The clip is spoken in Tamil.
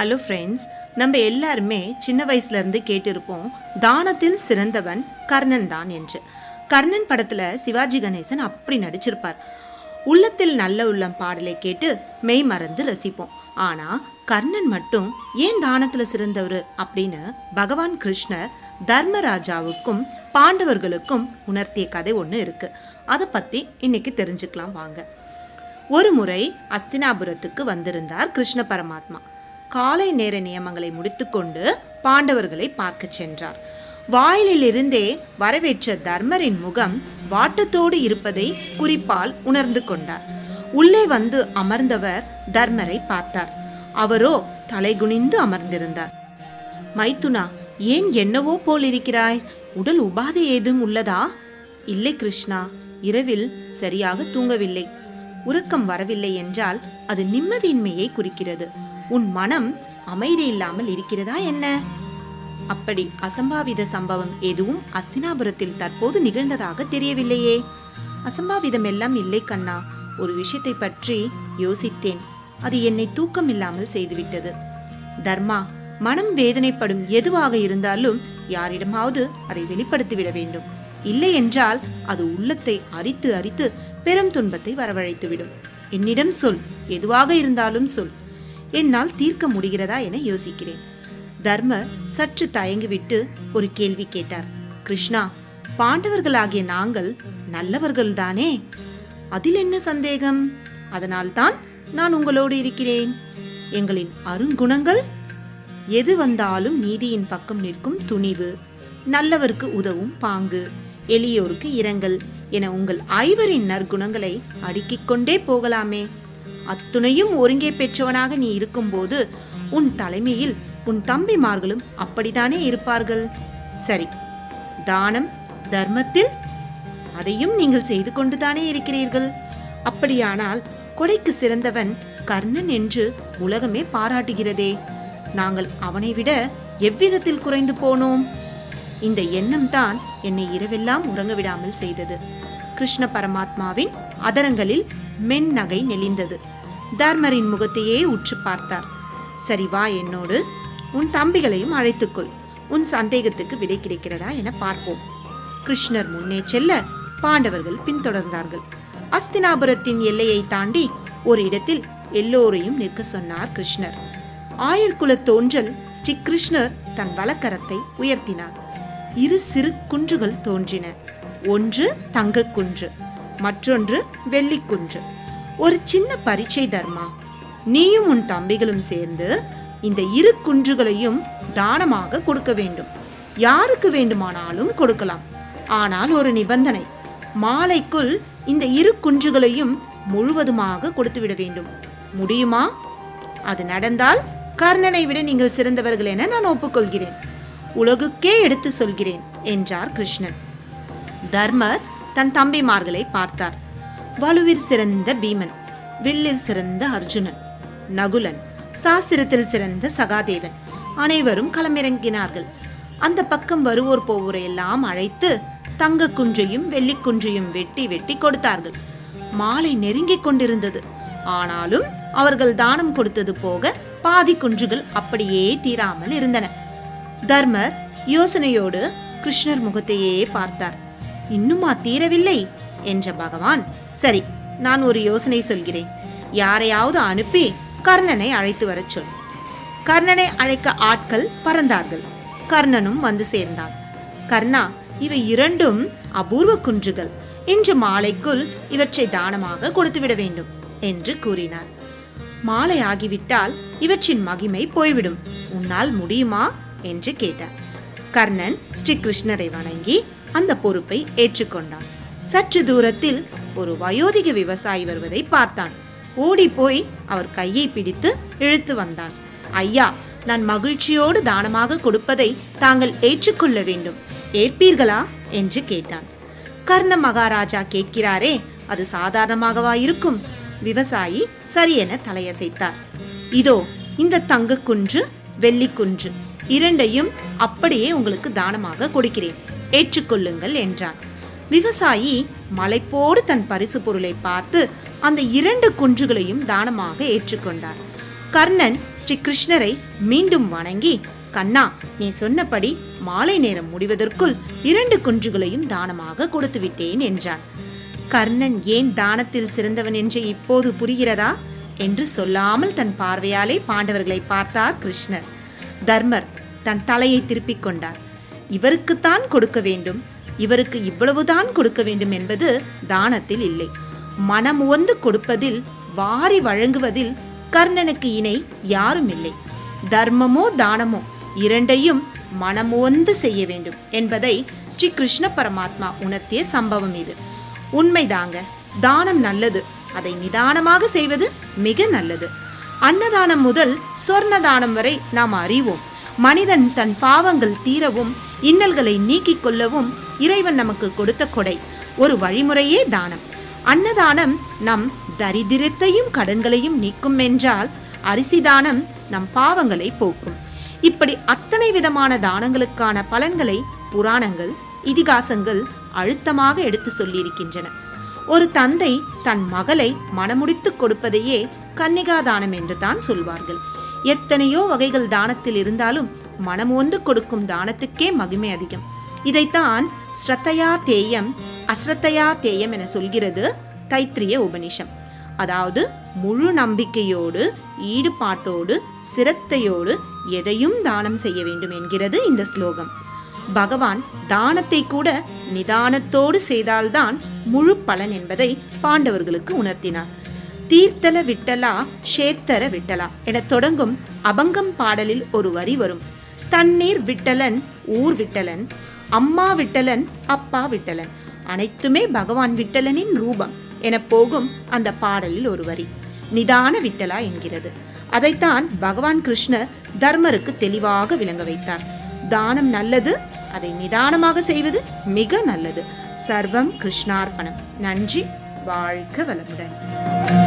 ஹலோ ஃப்ரெண்ட்ஸ் நம்ம எல்லாருமே சின்ன வயசுலேருந்து கேட்டிருப்போம் தானத்தில் சிறந்தவன் கர்ணன் தான் என்று. கர்ணன் படத்தில் சிவாஜி கணேசன் அப்படி நடிச்சிருப்பார். உள்ளத்தில் நல்ல உள்ளம் பாடலை கேட்டு மெய் மறந்து ரசிப்போம். ஆனால் கர்ணன் மட்டும் ஏன் தானத்தில் சிறந்தவர் அப்படின்னு பகவான் கிருஷ்ணர் தர்மராஜாவுக்கும் பாண்டவர்களுக்கும் உணர்த்திய கதை ஒன்று இருக்குது அதை பற்றி இன்னைக்கு தெரிஞ்சுக்கலாம் வாங்க. ஒரு முறை அஸ்தினாபுரத்துக்கு வந்திருந்தார் கிருஷ்ண பரமாத்மா. காலை நேர நியமங்களை முடித்துக்கொண்டு பாண்டவர்களை பார்க்கச் சென்றார். வாயிலிருந்தே வரவேற்ற தர்மரின் முகம் வாட்டத்தோடு இருப்பதை குறிப்பால் உணர்ந்து கொண்டார். உள்ளே வந்து அமர்ந்தவர் தர்மரை பார்த்தார். அவரோ தலைகுனிந்து அமர்ந்திருந்தார். மைத்துனா ஏன் என்னவோ போல் இருக்கிறாய் உடல் உபாதை ஏதும் உள்ளதா? இல்லை கிருஷ்ணா இரவில் சரியாக தூங்கவில்லை. உறக்கம் வரவில்லை என்றால் அது நிம்மதியின்மையை குறிக்கிறது. உன் மனம் அமைதி இல்லாமல் இருக்கிறதா என்ன? அப்படி அசம்பாவித சம்பவம் எதுவும் அஸ்தினாபுரத்தில் தற்போது நிகழ்ந்ததாக தெரியவில்லையே. அசம்பாவிதம் எல்லாம் இல்லை கண்ணா. ஒரு விஷயத்தை பற்றி யோசித்தேன். அது என்னை தூக்கம் இல்லாமல் செய்துவிட்டது. தர்மா மனம் வேதனைப்படும் எதுவாக இருந்தாலும் யாரிடமாவது அதை வெளிப்படுத்திவிட வேண்டும். இல்லை என்றால் அது உள்ளத்தை அரித்து அரித்து பெரும் துன்பத்தை வரவழைத்துவிடும். என்னிடம் சொல் எதுவாக இருந்தாலும் சொல். என்னால் தீர்க்க முடிகிறதா என யோசிக்கிறேன். தர்மர் சற்று தயங்கிவிட்டு ஒரு கேள்வி கேட்டார். கிருஷ்ணா பாண்டவர்களாகிய நாங்கள் நல்லவர்கள்தானே? அதில் என்ன சந்தேகம்? அதனால்தான் நான் உங்களோடு இருக்கிறேன். எங்களின் அருங்குணங்கள்? எது வந்தாலும் நீதியின் பக்கம் நிற்கும் துணிவு. நல்லவருக்கு உதவும் பாங்கு. எளியோருக்கு இரங்கல் என உங்கள் ஐவரின் நற்குணங்களை அடுக்கிக் கொண்டே போகலாமே. அத்துணையும் ஒருங்கே பெற்றவனாக நீ இருக்கும்போது உன் தலைமையில் உன் தம்பிமார்களும் அப்படித்தானே இருப்பார்கள்? சரி தானம் தர்மத்தில் அதையும் நீங்கள் செய்து கொண்டுதானே இருக்கிறீர்கள். அப்படியானால் கொடைக்கு சிறந்தவன் கர்ணன் என்று உலகமே பாராட்டுகிறதே. நாங்கள் அவனை விட எவ்விதத்தில் குறைந்து போனோம்? இந்த எண்ணம் தான் என்னை இரவெல்லாம் உறங்க விடாமல் செய்தது. கிருஷ்ண பரமாத்மாவின் அதரங்களில் மென் நகை நெளிந்தது. தர்மரின் முகத்தையே உற்று பார்த்தார். சரி வா என்னோடு உன் தம்பிகளையும் அழைத்துக்கொள். உன் சந்தேகத்துக்கு விடை கிடைக்கிறதா என பார்ப்போம். கிருஷ்ணர் முன்னே செல்ல பாண்டவர்கள் பின்தொடர்ந்தார்கள். அஸ்தினாபுரத்தின் எல்லையை தாண்டி ஒரு இடத்தில் எல்லோரையும் நிற்க சொன்னார் கிருஷ்ணர். ஆயர்குல தோன்றல் ஸ்ரீ கிருஷ்ணர் தன் வலக்கரத்தை உயர்த்தினார். இரு சிறு குன்றுகள் தோன்றின. ஒன்று தங்கக் குன்று மற்றொன்று வெள்ளிக்குன்று. ஒரு சின்ன பரீட்சை தர்மா. நீயும் உன் தம்பிகளும் சேர்ந்து இந்த இரு குன்றுகளையும் தானமாக கொடுக்க வேண்டும். யாருக்கு வேண்டுமானாலும் கொடுக்கலாம். ஆனால் ஒரு நிபந்தனை. மாலைக்குள் இந்த இரு குன்றுகளையும் முழுவதுமாக கொடுத்துவிட வேண்டும். முடியுமா? அது நடந்தால் கர்ணனை விட நீங்கள் சிறந்தவர்கள் என நான் ஒப்புக்கொள்கிறேன். உலகுக்கே எடுத்து சொல்கிறேன் என்றார் கிருஷ்ணன். தர்மர் தன் தம்பிமார்களை பார்த்தார். வலுவில் சிறந்த பீமன் வில்லில் சிறந்த அர்ஜுனன் நகுலன் சாஸ்திரத்தில் சிறந்த சகாதேவன். அனைவரும் களமிறங்கினார்கள். அந்த பக்கம் வருவோர் போவோரையெல்லாம் அழைத்து தங்க குன்றையும் வெள்ளிக்குன்றையும் வெட்டி வெட்டி கொடுத்தார்கள். மாலை நெருங்கிக் கொண்டிருந்தது. ஆனாலும் அவர்கள் தானம் கொடுத்தது போக பாதி குன்றுகள் அப்படியே தீராமல் இருந்தன. தர்மர் யோசனையோடு கிருஷ்ணர் முகத்தையே பார்த்தார். இன்னுமா தீரவில்லை? என்ற பகவான் சரி நான் ஒரு யோசனை சொல்கிறேன். யாரையாவது அனுப்பி கர்ணனை அழைத்து வரச் சொல். கர்ணனை அழைக்க ஆட்கள் பறந்தார்கள். கர்ணனும் வந்து சேர்ந்தான். கர்ணா இவை இரண்டும் அபூர்வ குன்றுகள். இன்று மாலைக்குள் இவற்றை தானமாக கொடுத்துவிட வேண்டும் என்று கூறினார். மாலை ஆகிவிட்டால் இவற்றின் மகிமை போய்விடும். உன்னால் முடியுமா என்று கேட்டார். கர்ணன் ஸ்ரீ கிருஷ்ணரை வணங்கி அந்த பொறுப்பை ஏற்றுக்கொண்டான். சற்று தூரத்தில் ஒரு வயோதிக விவசாயி வருவதை பார்த்தான். ஓடி போய் அவர் கையை பிடித்து இழுத்து வந்தான். ஐயா நான் மகிழ்ச்சியோடு தானமாக கொடுப்பதை தாங்கள் ஏற்றுக்கொள்ள வேண்டும். ஏற்பீர்களா? என்று கேட்டான். கர்ண மகாராஜா கேட்கிறாரே அது சாதாரணமாகவா இருக்கும்? விவசாயி சரியென தலையசைத்தார். இதோ இந்த தங்க குன்று வெள்ளி குன்று இரண்டையும் அப்படியே உங்களுக்கு தானமாக கொடுக்கிறேன். ஏற்றுக்கொள்ளுங்கள் என்றான். விவசாயி மலைப்போடு தன் பரிசு பொருளை பார்த்து அந்த இரண்டு குன்றுகளையும் தானமாக ஏற்றுக்கொண்டார். கர்ணன் ஸ்ரீ கிருஷ்ணரை மீண்டும் வணங்கி கண்ணா நீ சொன்னபடி மாலை நேரம் முடிவதற்குள் இரண்டு குன்றுகளையும் தானமாக கொடுத்து விட்டேன் என்றான். கர்ணன் ஏன் தானத்தில் சிறந்தவன் என்று இப்போது புரிகிறதா? என்று சொல்லாமல் தன் பார்வையாலே பாண்டவர்களை பார்த்தார் கிருஷ்ணர். தர்மர் தன் தலையை திருப்பிக் கொண்டார். இவருக்குத்தான் கொடுக்க வேண்டும். இவருக்கு இவ்வளவுதான் கொடுக்க வேண்டும் என்பது தானத்தில் இல்லை. மனம் உவந்து கொடுப்பதில் வாரி வழங்குவதில் கர்ணனுக்கு இணை யாரும் இல்லை தர்மமோ தானமோ இரண்டையும் மனமுவந்து செய்ய வேண்டும் என்பதை ஸ்ரீ கிருஷ்ண பரமாத்மா உணர்த்திய சம்பவம் இது. உண்மைதாங்க தானம் நல்லது. அதை நிதானமாக செய்வது மிக நல்லது. அன்னதானம் முதல் சொர்ண தானம் வரை நாம் அறிவோம். மனிதன் தன் பாவங்கள் தீரவும் இன்னல்களை நீக்கிக் கொள்ளவும் இறைவன் நமக்கு கொடுத்த கொடை. ஒரு வழிமுறையே தானம். அன்னதானம் நம் தரித்திரத்தையும் கடன்களையும் நீக்கும் என்றால் அரிசி தானம் நம் பாவங்களை போக்கும். இப்படி அத்தனை விதமான தானங்களுக்கான பலன்களை புராணங்கள் இதிகாசங்கள் அழுத்தமாக எடுத்து சொல்லியிருக்கின்றன. ஒரு தந்தை தன் மகளை மனமுடித்துக் கொடுப்பதையே கன்னிகா தானம் என்று தான் சொல்வார்கள். எத்தனையோ வகைகள் தானத்தில் இருந்தாலும் மனம் ஒந்து கொடுக்கும் தானத்துக்கே மகிமை அதிகம். இதைத்தான் ஸ்ரத்தையா தேயம் அஸ்ரத்தையா தேயம் என சொல்கிறது தைத்திரிய உபனிஷம் அதாவது முழு நம்பிக்கையோடு ஈடுபாட்டோடு சிரத்தையோடு எதையும் தானம் செய்ய வேண்டும் என்கிறது இந்த ஸ்லோகம். பகவான் தானத்தை கூட நிதானத்தோடு செய்தால்தான் முழு பலன் என்பதை பாண்டவர்களுக்கு உணர்த்தினார். தீர்த்தல விட்டலா ஷேத்தர விட்டலா என தொடங்கும் அபங்கம் பாடலில் ஒரு வரி வரும். தண்ணீர் விட்டலன் ஊர் விட்டலன் அம்மா விட்டலன் அப்பா விட்டலன். அனைத்துமே பகவான் விட்டலனின் ரூபம் என போகும் அந்த பாடலில் ஒரு வரி. நிதான விட்டலா என்கிறது. அதைத்தான் பகவான் கிருஷ்ணர் தர்மருக்கு தெளிவாக விளங்க வைத்தார். தானம் நல்லது அதை நிதானமாக செய்வது மிக நல்லது. சர்வம் கிருஷ்ணார்ப்பணம் நன்றி வாழ்க வளமுடன்.